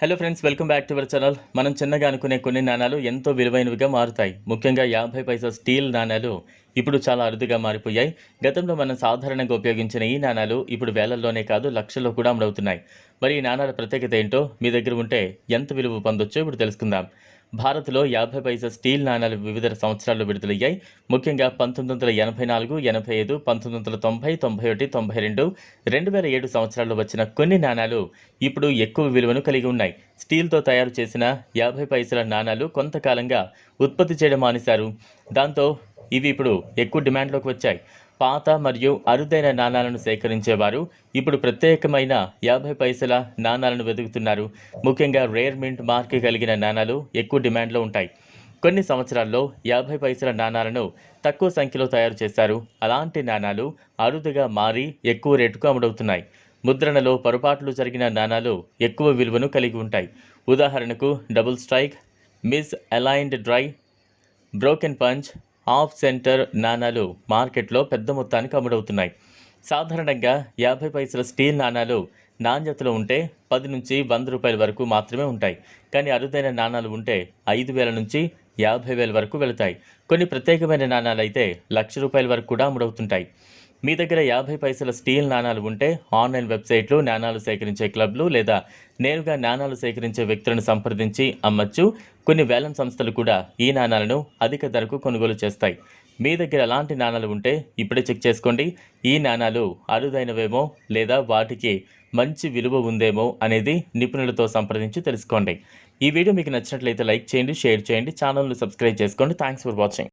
Hello friends welcome back to our channel మనం చిన్నగా అనుకునే కొన్ని నాణాలు ఎంతో విలువైనవిగా మారుతాయి. ముఖ్యంగా యాభై పైసా స్టీల్ నాణాలు ఇప్పుడు చాలా అరుదుగా మారిపోయాయి. గతంలో మనం సాధారణంగా ఉపయోగించిన ఈ నాణాలు ఇప్పుడు వేలల్లోనే కాదు లక్షల్లో కూడా అమలవుతున్నాయి. మరి ఈ నాణాల ప్రత్యేకత ఏంటో మీ దగ్గర ఉంటే ఎంత విలువ పొందొచ్చో ఇప్పుడు తెలుసుకుందాం. భారత్లో యాభై పైసా స్టీల్ నాణాలు వివిధ సంవత్సరాల్లో విడుదలయ్యాయి. ముఖ్యంగా పంతొమ్మిది వందల ఎనభై నాలుగు ఎనభై ఐదు పంతొమ్మిది వందల తొంభై తొంభై ఒకటి తొంభై రెండు రెండు వేల ఏడు సంవత్సరాల్లో వచ్చిన కొన్ని నాణాలు ఇప్పుడు ఎక్కువ విలువను కలిగి ఉన్నాయి. స్టీల్తో తయారు చేసిన యాభై పైసల నాణాలు కొంతకాలంగా ఉత్పత్తి చేయడం మానేశారు. దాంతో ఇవి ఇప్పుడు ఎక్కువ డిమాండ్లోకి వచ్చాయి. పాత మరియు అరుదైన నాణాలను సేకరించేవారు. ఇప్పుడు ప్రత్యేకమైన యాభై పైసల నాణాలను వెతుకుతున్నారు ముఖ్యంగా రేర్ మింట్ మార్క్ కలిగిన నాణాలు ఎక్కువ డిమాండ్లో ఉంటాయి. కొన్ని సంవత్సరాల్లో యాభై పైసల నాణాలను తక్కువ సంఖ్యలో తయారు చేశారు. అలాంటి నాణాలు అరుదుగా మారి ఎక్కువ రేటుకు అమ్ముడవుతున్నాయి. ముద్రణలో పొరపాట్లు జరిగిన నాణాలు ఎక్కువ విలువను కలిగి ఉంటాయి. ఉదాహరణకు double strike misaligned dry broken punch off centre నాణాలు మార్కెట్లో పెద్ద మొత్తానికి అమ్ముడవుతున్నాయి. సాధారణంగా యాభై పైసల స్టీల్ నాణాలు నాణ్యతలో ఉంటే పది నుంచి వంద రూపాయల వరకు మాత్రమే ఉంటాయి. కానీ అరుదైన నాణాలు ఉంటే ఐదు వేల నుంచి యాభై వేల వరకు వెళతాయి. కొన్ని ప్రత్యేకమైన నాణాలు అయితే లక్ష రూపాయల వరకు కూడా అమ్ముడవుతుంటాయి. మీ దగ్గర యాభై పైసల స్టీల్ నాణాలు ఉంటే ఆన్లైన్ వెబ్సైట్లు నాణాలు సేకరించే క్లబ్లు లేదా నేరుగా నాణాలు సేకరించే వ్యక్తులను సంప్రదించి అమ్మచ్చు. కొన్ని వేలం సంస్థలు కూడా ఈ నాణాలను అధిక ధరకు కొనుగోలు చేస్తాయి. మీ దగ్గర ఎలాంటి నాణాలు ఉంటే ఇప్పుడే చెక్ చేసుకోండి. ఈ నాణాలు అరుదైనవేమో లేదా వాటికి మంచి విలువ ఉందేమో అనేది నిపుణులతో సంప్రదించి తెలుసుకోండి. ఈ వీడియో మీకు నచ్చినట్లయితే లైక్ చేయండి షేర్ చేయండి ఛానల్ను సబ్స్క్రైబ్ చేసుకోండి. Thanks for watching.